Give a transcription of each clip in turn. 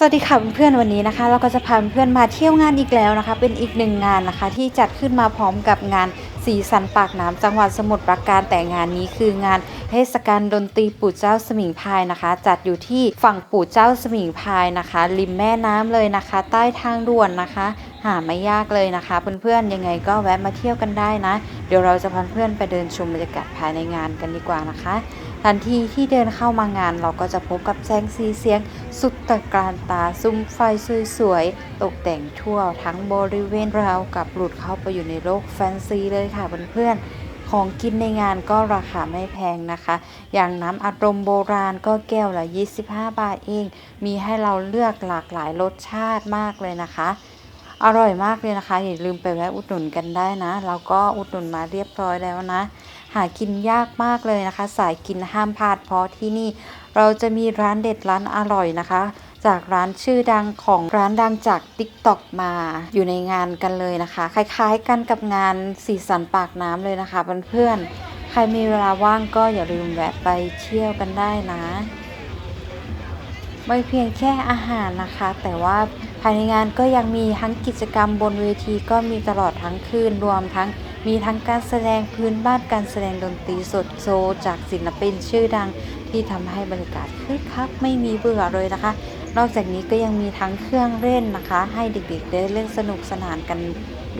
สวัสดีค่ะเพื่อนๆวันนี้นะคะ เราก็จะพาเพื่อนมาเที่ยวงานอีกแล้วนะคะ เป็นอีกหนึ่งงานนะคะ ที่จัดขึ้นมาพร้อมกับงานสีสันปากน้ำจังหวัดสมุทรปราการแต่งานนี้คืองานเทศกาลดนตรีปู่เจ้าสมิงพายนะคะ จัดอยู่ที่ฝั่งปู่เจ้าสมิงพายนะคะ ริมแม่น้ำเลยนะคะ ใต้ทางด่วนนะคะ หาไม่ยากเลยนะคะ เพื่อนๆยังไงก็แวะมาเที่ยวกันได้นะ เดี๋ยวเราจะพาเพื่อนไปเดินชมบรรยากาศภายในงานกันดีกว่านะคะ ทันทีที่เดินเข้ามางานเราก็จะพบกับแสงสีเสียง สุดตะการตาซุ้มไฟสวยๆ ตกแต่งทั่วทั้งบริเวณราวกับหลุดเข้าไปอยู่ในโลกแฟนซีเลยค่ะเพื่อนๆ ของกินในงานก็ราคาไม่แพงนะคะ อย่างน้ำอัดลมโบราณก็แก้วละ 25 บาทเอง มีให้เราเลือกหลากหลายรสชาติมากเลยนะคะอร่อยมากเลยนะคะ อย่าลืมไปแวะอุดหนุนกันได้นะเราก็อุดหนุนมาเรียบร้อยแล้วนะ หากินยากมากเลยนะคะ สายกินห้ามพลาดเพราะที่นี่ เราจะมีร้านเด็ดร้านอร่อยนะคะ จากร้านชื่อดังของร้านดังจาก TikTok มาอยู่ในงานกันเลยนะคะ คล้ายๆกันกับงานสีสันปากน้ำเลยนะคะเพื่อนๆใครมีเวลาว่างก็อย่าลืมแวะไปเที่ยวกันได้นะ ไม่เพียงแค่อาหารนะคะ แต่ว่าภายในงานก็ยังมีทั้งกิจกรรมบนเวทีก็มีตลอดทั้งคืนรวมทั้ง มีทั้งการแสดงพื้นบ้านการแสดงดนตรีสดโซจากศิลปินชื่อดังที่ทำให้บรรยากาศคึกคักไม่มีเบื่อเลยนะคะ นอกจากนี้ก็ยังมีทั้งเครื่องเล่นนะคะ ให้เด็กๆได้เล่นสนุกสนานกัน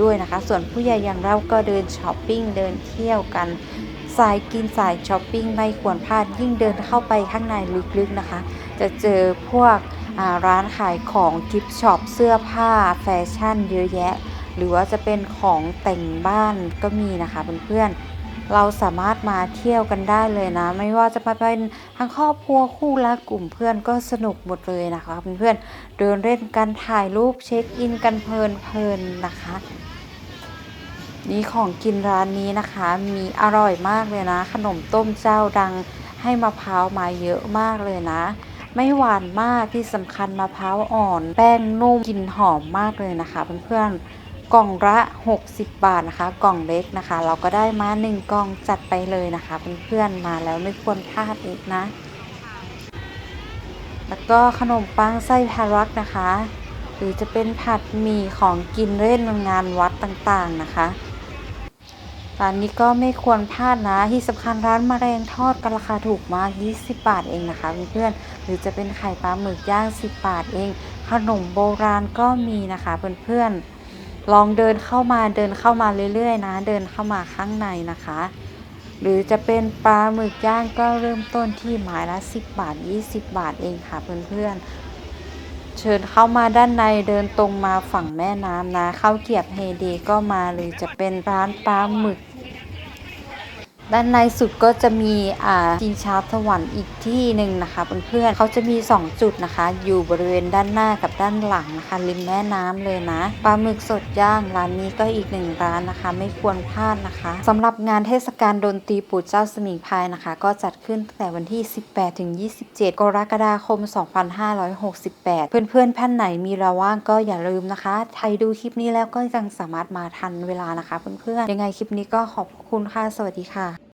ด้วยนะคะ ส่วนผู้ใหญ่อย่างเราก็เดินช้อปปิ้งเดินเที่ยวกันสายกินสายช้อปปิ้งไม่ควรพลาดยิ่งเดินเข้าไปข้างในลึกๆนะคะ จะเจอพวกร้านขายของกิฟต์ช็อปเสื้อผ้าแฟชั่นเยอะแยะ หรือว่าจะเป็นของแต่งบ้านก็มีนะคะเพื่อนๆเราสามารถมาเที่ยวกันได้เลยนะ ไม่ว่าจะมาเป็นทั้งครอบครัวคู่และกลุ่มเพื่อนก็สนุกหมดเลยนะคะเพื่อนๆเดินเล่นกันถ่ายรูปเช็คอินกันเพลินๆนะคะนี่ของกินร้านนี้นะคะ มีอร่อยมากเลยนะ ขนมต้มเจ้าดังให้มะพร้าวมาเยอะมากเลยนะ ไม่หวานมากที่สำคัญมะพร้าวอ่อน แป้งนุ่มกลิ่นหอมมากเลยนะคะเพื่อนๆ กล่องละ 60 บาทนะคะ กล่องเล็กนะคะ เราก็ได้มาหนึ่งกล่องจัดไปเลยนะคะเพื่อนๆมาแล้วไม่ควรพลาดอีกนะ แล้วก็ขนมปังไส้ทารักนะคะ หรือจะเป็นผัดหมี่ของกินเล่นงานวัดต่างๆนะคะร้านนี้ก็ไม่ควรพลาดนะ ที่สำคัญร้านมะแรงทอดก็ราคาถูกมาก 20 บาทเองนะคะเพื่อนๆหรือจะเป็นไข่ปลาหมึกย่าง 10 บาทเอง ขนมโบราณก็มีนะคะเพื่อนๆ ลองเดินเข้ามาเดินเข้ามาเรื่อยๆนะ เดินเข้ามาข้างในนะคะ หรือจะเป็นปลาหมึกย่างก็เริ่มต้นที่หมายละ 10 บาท 20 บาทเองค่ะเพื่อนๆ เชิญเข้ามาด้านในเดินตรงมาฝั่งแม่น้ำนะข้าวเกียบเฮเดก็มาหรือจะเป็นร้านปลาหมึก ด้านในสุดก็จะมีอ่าจิงช้าสวรรค์อีกที่หนึ่งนะคะเพื่อนๆเขาจะมี 2 จุดนะคะ อยู่บริเวณด้านหน้ากับด้านหลังนะคะริมแม่น้ำเลยนะปลาหมึกสดย่างร้านนี้ก็อีกหนึ่งร้านนะคะ ไม่ควรพลาดนะคะสำหรับงานเทศกาลดนตรีปู่เจ้าสมิงพายนะคะ ก็จัดขึ้นตั้งแต่วันที่ 18ถึง27 กรกฎาคม 2568 เพื่อนๆท่านไหนมีเวลาว่างก็อย่าลืมนะคะใครดูคลิปนี้แล้วก็ยังสามารถมาทันเวลานะคะเพื่อนๆยังไงคลิปนี้ก็ขอบคุณค่ะสวัสดีค่ะ